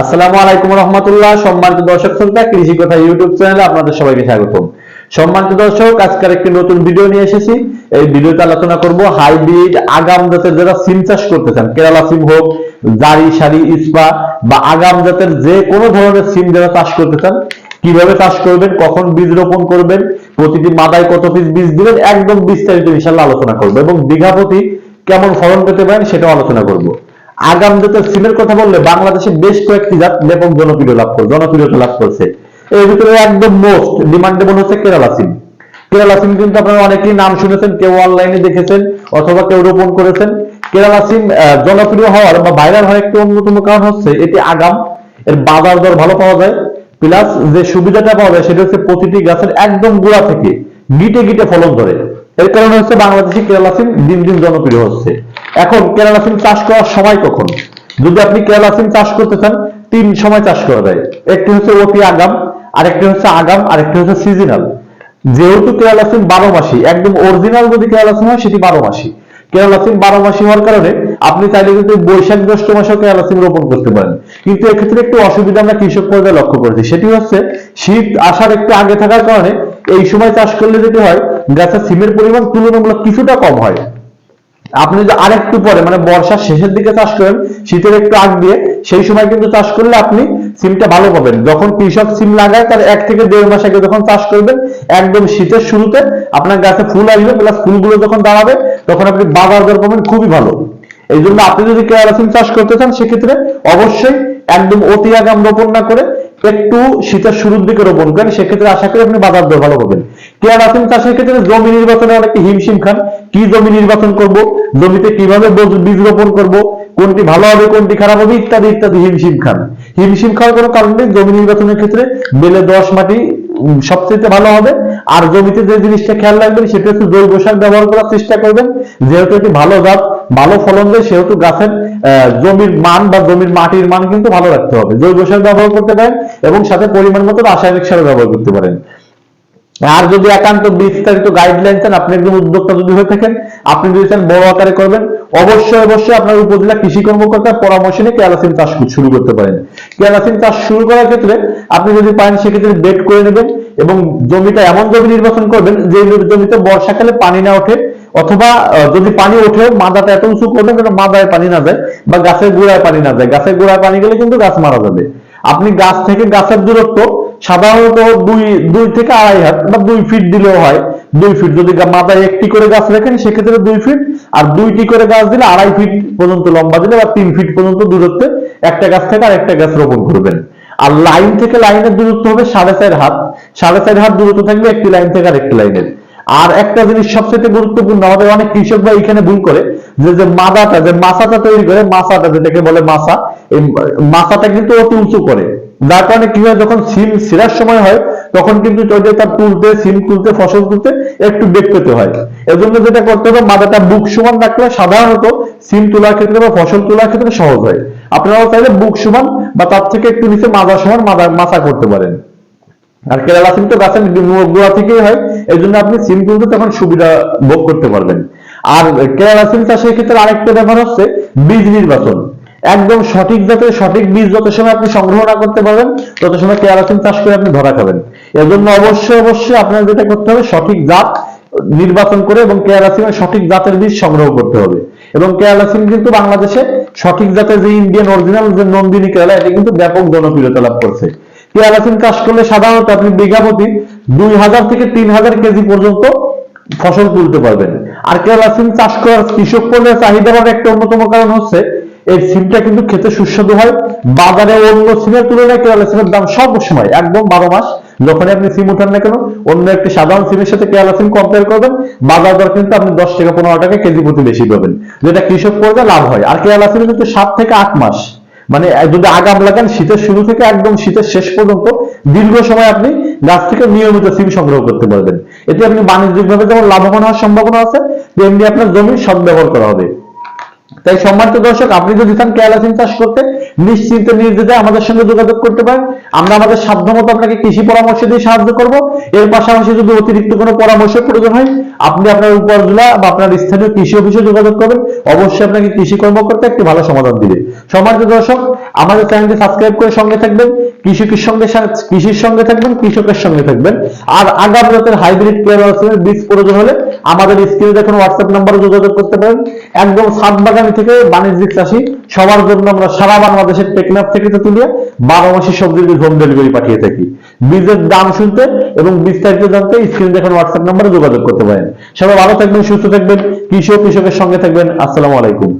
আসসালামু আলাইকুম রহমতুল্লাহ। সম্মানিত দর্শক শ্রোতা, কৃষি কথা ইউটিউব চ্যানেলে আপনাদের সবাইকে স্বাগতম। সম্মানিত দর্শক, আজকের একটি নতুন ভিডিও নিয়ে এসেছি। এই ভিডিওতে আলোচনা করব হাইব্রিড আগাম জাতের যারা সিম চাষ করতে চান, কেরালা সিম হোক, জারি, সারি, ইস্পা বা আগাম জাতের যে কোনো ধরনের সিম যারা চাষ করতে চান, কীভাবে চাষ করবেন, কখন বীজ রোপণ করবেন, প্রতিটি মাদায় কত পিস বীজ দিবেন, একদম বিস্তারিত ইনশাল্লাহ আলোচনা করব এবং বিঘা প্রতি কেমন ফলন পেতে পারেন সেটাও আলোচনা করব। আগাম জাতের সিমের কথা বললে, বাংলাদেশে বেশ কয়েকটি জাত ব্যাপক জনপ্রিয় লাভ করে জনপ্রিয়তা লাভ করছে। এর ভিতরে একদম মোস্ট ডিমান্ডেবল হচ্ছে কেরালা সিম। কেরালা সিম কিন্তু আপনারা অনেকেই নাম শুনেছেন, কেউ অনলাইনে দেখেছেন অথবা কেউ রোপণ করেছেন। কেরালা সিম জনপ্রিয় হওয়ার বা ভাইরাল হওয়ার একটি অন্যতম কারণ হচ্ছে এটি আগাম। এর বাজার দর ভালো পাওয়া যায়। প্লাস যে সুবিধাটা পাওয়া যায়, সেটা হচ্ছে প্রতিটি গাছের একদম গোড়া থেকে গিটে গিটে ফলন ধরে। এর কারণে হচ্ছে বাংলাদেশে কেরালা সিম দিন দিন জনপ্রিয় হচ্ছে। এখন কেরালা সিম চাষ করার সময় কখন? যদি আপনি কেরালা সিম চাষ করতে চান, তিন সময় চাষ করা যায়। একটি হচ্ছে অতি আগাম, আরেকটি হচ্ছে আগাম, আরেকটি হচ্ছে সিজনাল যেহেতু কেরালা সিম বারো মাসি, একদম অরিজিনাল যদি কেরালা সিম হয়, সেটি বারো মাসি। কেরালা সিম বারো মাসি হওয়ার কারণে আপনি চাইলে কিন্তু বৈশাখ জ্যৈষ্ঠ মাসেও কেরালা সিম রোপণ করতে পারেন। কিন্তু এক্ষেত্রে একটু অসুবিধা আমরা কৃষক পর্যায়ে লক্ষ্য করেছি। সেটি হচ্ছে শীত আসার একটু আগে থাকার কারণে এই সময় চাষ করলে যেটি হয়, গাছের সিমের পরিমাণ তুলনামূলক কিছুটা কম হয়। আপনি যদি আরেকটু পরে মানে বর্ষার শেষের দিকে চাষ করেন, শীতের একটু আগ দিয়ে, সেই সময় কিন্তু চাষ করলে আপনি সিমটা ভালো পাবেন। যখন কৃষক সিম লাগায়, তার এক থেকে দেড় মাস আগে যখন চাষ করবেন, একদম শীতের শুরুতে আপনার গাছে ফুল আসবে প্লাস ফুলগুলো যখন দাঁড়াবে, তখন আপনি বাজার দর পাবেন খুবই ভালো। এই জন্য আপনি যদি কেয়ারা সিম চাষ করতে চান, সেক্ষেত্রে অবশ্যই একদম অতি আগাম রোপণ না করে, একটু শীতের শুরুর দিকে রোপণ করেন, সেক্ষেত্রে আশা করি আপনি বাজার দর ভালো পাবেন। কেয়ারা সিম চাষের ক্ষেত্রে জমি নির্বাচনে হিমশিম খান। কি জমি নির্বাচন করব? জমিতে কীভাবে বীজ রোপণ করব? কোনটি ভালো হবে, কোনটি খারাপ হবে, ইত্যাদি ইত্যাদি হিমশিম খান। হিমশিম খাওয়ার কোনো কারণ নেই। জমি নির্বাচনের ক্ষেত্রে দশ মাটি সবচেয়ে ভালো হবে। আর জমিতে যে জিনিসটা খেয়াল রাখবেন, সেটা হচ্ছে জৈব সার ব্যবহার করার চেষ্টা করবেন। যেহেতু এটি ভালো জাত, ভালো ফলন দেয়, সেহেতু গাছের জমির মান বা জমির মাটির মান কিন্তু ভালো রাখতে হবে। জৈব সার ব্যবহার করতে পারেন এবং সাথে পরিমাণ মতো রাসায়নিক সার ব্যবহার করতে পারেন। আর যদি একান্ত বিস্তারিত গাইডলাইন চান, আপনি একদম উদ্যোক্তা যদি হয়ে থাকেন, আপনি যদি চান বড় আকারে করবেন, অবশ্যই অবশ্যই আপনার উপজেলা কৃষি কর্মকর্তার পরামর্শ নিয়ে কেরাসিন চাষ শুরু করতে পারেন। কেরাসিন চাষ শুরু করার ক্ষেত্রে আপনি যদি পারেন সেক্ষেত্রে বেড করে নেবেন এবং জমিটা এমন জমি নির্বাচন করবেন যে জমিতে বর্ষাকালে পানি না ওঠে, অথবা যদি পানি ওঠে মাদাটা এত উঁচু করবেন যেন মাদায় পানি না যায় বা গাছের গোড়ায় পানি না যায়। গাছের গোড়ায় পানি গেলে কিন্তু গাছ মারা যাবে। আপনি গাছ থেকে গাছের দূরত্ব সাধারণত দুই দুই থেকে আড়াই হাত বা দুই ফিট দিলেও হয়। দুই ফিট যদি মাথায় একটি করে গাছ রাখেন, সেক্ষেত্রে দুই ফিট আর দুইটি করে গাছ দিলে আড়াই ফিট পর্যন্ত লম্বা দিলে বা তিন ফিট পর্যন্ত দূরত্বে একটা গাছ থেকে আর একটা গাছ রোপণ করবেন আর লাইন থেকে লাইনের দূরত্ব হবে সাড়ে চার হাত। সাড়ে চার হাত দূরত্ব থাকবে একটি লাইন থেকে আরেকটি লাইনের। আর একটা জিনিস সবচেয়ে গুরুত্বপূর্ণ, আমাদের অনেক কৃষক ভাই এখানে ভুল করে, যে যে মাদাটা, যে মাছাটা তৈরি করে, মাছাটা যেটাকে বলে মাছা, এই মাছাটা কিন্তু অতি উঁচু করে। যার কারণে কি হয়, যখন সিম ছিঁড়ার সময় হয়, তখন কিন্তু তার তুলতে, সিম তুলতে, ফসল তুলতে একটু বেগ পেতে হয়। এজন্য যেটা করতে হবে, মাদাটা বুক সমান রাখলে সাধারণত সিম তোলার ক্ষেত্রে বা ফসল তোলার ক্ষেত্রে সহজ হয়। আপনারাও চাইলে বুক সমান বা তার থেকে একটু নিচে মাদা সমান মাদা, মাছা করতে পারেন। আর কেরালা সিম তো গাছের গোড়া থেকেই হয় এই জন্য আপনি সিম তুলতে তখন সুবিধা ভোগ করতে পারবেন। আর কেরালা সিম চাষের ক্ষেত্রে আরেকটা ব্যাপার হচ্ছে, বীজ নির্বাচন। একদম সঠিক জাতের, সঠিক বীজ যত সময় আপনি সংগ্রহ না করতে পারবেন, তত সময় কেরালা সিম চাষ করে আপনি ধরা খাবেন। এর জন্য অবশ্যই অবশ্যই আপনার যেটা করতে হবে, সঠিক জাত নির্বাচন করে এবং কেরালা সিমের সঠিক জাতের বীজ সংগ্রহ করতে হবে। এবং কেরালা সিম কিন্তু বাংলাদেশে সঠিক জাতের যে ইন্ডিয়ান অরিজিনাল যে নন্দিনী কেরালা, এটি কিন্তু ব্যাপক জনপ্রিয়তা লাভ করছে। পেয়ারা সিম চাষ করলে সাধারণত আপনি বিঘা প্রতি দুই হাজার থেকে তিন হাজার কেজি পর্যন্ত ফসল তুলতে পারবেন। আর কেরালা সিম চাষ করার কৃষক পণ্যের চাহিদার একটা অন্যতম কারণ হচ্ছে, এই সিমটা কিন্তু খেতে সুস্বাদু হয়। বাজারে অন্য সিমের তুলনায় কেরালা দাম সবসময় একদম বারো মাস, যখনই আপনি সিম উঠান না কেন, অন্য একটি সাধারণ সিমের সাথে কেরালা কম্পেয়ার করবেন, বাজার দর কিন্তু আপনি দশ টাকা পনেরো টাকা কেজি প্রতি বেশি পাবেন, যেটা কৃষক পর্যায়ে লাভ হয়। আর কেরালা কিন্তু সাত থেকে আট মাস মানে যদি আগাম লাগান, শীতের শুরু থেকে একদম শীতের শেষ পর্যন্ত দীর্ঘ সময় আপনি গাছ থেকে নিয়মিত সিম সংগ্রহ করতে পারবেন। এতে আপনি বাণিজ্যিকভাবে যেমন লাভবান হওয়ার সম্ভাবনা আছে, তেমনি আপনার জমির সদ্ব্যবহার করা হবে। তাই সম্মানিত দর্শক, আপনি যদি চান কেয়ালাসিন চাষ করতে, নিশ্চিন্তে নির্দ্বিধায় আমাদের সঙ্গে যোগাযোগ করতে পারেন। আমরা আমাদের সাধ্যমতো আপনাকে কৃষি পরামর্শ দিয়ে সাহায্য করব। এর পাশাপাশি যদি অতিরিক্ত কোনো পরামর্শ প্রয়োজন হয়, আপনি আপনার উপজেলা বা আপনার স্থানীয় কৃষি অফিসে যোগাযোগ করবেন। অবশ্যই আপনাকে কৃষি কর্মকর্তা একটি ভালো সমাধান দিবে। সম্মানিত দর্শক, আমাদের চ্যানেলটি সাবস্ক্রাইব করে সঙ্গে থাকবেন। কৃষকের সঙ্গে কৃষির সঙ্গে থাকবেন, কৃষকের সঙ্গে থাকবেন। আর আগাম জাতের হাইব্রিড কেয়ার বীজ প্রয়োজন হলে আমাদের স্ক্রিনে দেখুন হোয়াটসঅ্যাপ নাম্বারে যোগাযোগ করতে পারেন। একদম সাত বাগান থেকে বাণিজ্যিক চাষি। সবার জন্য আমরা সারা বাংলাদেশের টেকনাফ থেকে তো তুলে বারো মাসি সবজির বীজ হোম ডেলিভারি পাঠিয়ে থাকি। বীজের দাম শুনতে এবং বিস্তারিত জানতে স্ক্রিনে দেখুন হোয়াটসঅ্যাপ নাম্বারে যোগাযোগ করতে পারেন। সবাই ভালো থাকবেন, সুস্থ থাকবেন, কৃষক, কৃষকের সঙ্গে থাকবেন। আসসালামু আলাইকুম।